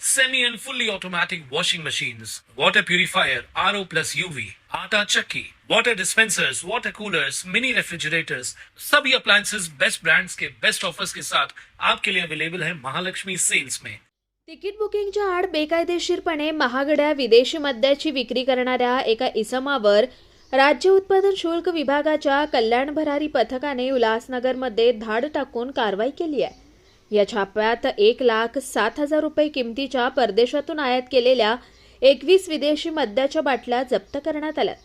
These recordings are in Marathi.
semi and fully automatic washing machines, water purifier, RO plus UV, आटा चक्की, water dispensers, water coolers, mini refrigerators, सभी appliances. बेस्ट brands के बेस्ट ऑफर्स के साथ आपके लिए अवेलेबल है महालक्ष्मी सेल्स में तिकीट बुकिंगच्या आड बेकायदेशीरपणे महागड्या विदेशी मद्याची विक्री करणाऱ्या एका इसमावर राज्य उत्पादन शुल्क विभागाच्या कल्याण भरारी पथकाने उल्हासनगरमध्ये धाड टाकून कारवाई केली आहे. या छाप्यात एक लाख सात हजार रुपये किमतीच्या परदेशातून आयात केलेल्या एकवीस विदेशी मद्याच्या बाटल्या जप्त करण्यात आल्यात.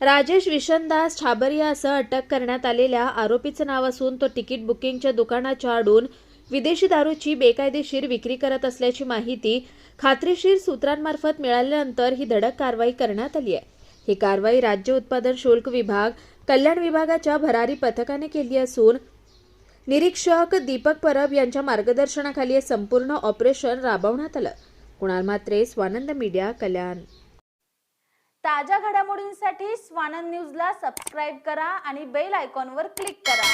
राजेश विशनदास छाबरिया असं अटक करण्यात आलेल्या आरोपीचं नाव असून तो तिकीट बुकिंगच्या दुकानाच्या आडून विदेशी दारूची बेकायदेशीर विक्री करत असल्याची माहिती खात्रीशीर सूत्रांमार्फत मिळाल्यानंतर ही धडक कारवाई करण्यात आली आहे. ही कारवाई राज्य उत्पादन शुल्क विभाग कल्याण विभागाच्या भरारी पथकाने केली असून निरीक्षक दीपक परब यांच्या मार्गदर्शनाखाली हे संपूर्ण ऑपरेशन राबवण्यात आलं. कुणाल मात्रे स्वानंद मीडिया कल्याण. ताज्या घडामोडींसाठी स्वानंद न्यूजला सबस्क्राईब करा आणि बेल आयकॉनवर क्लिक करा.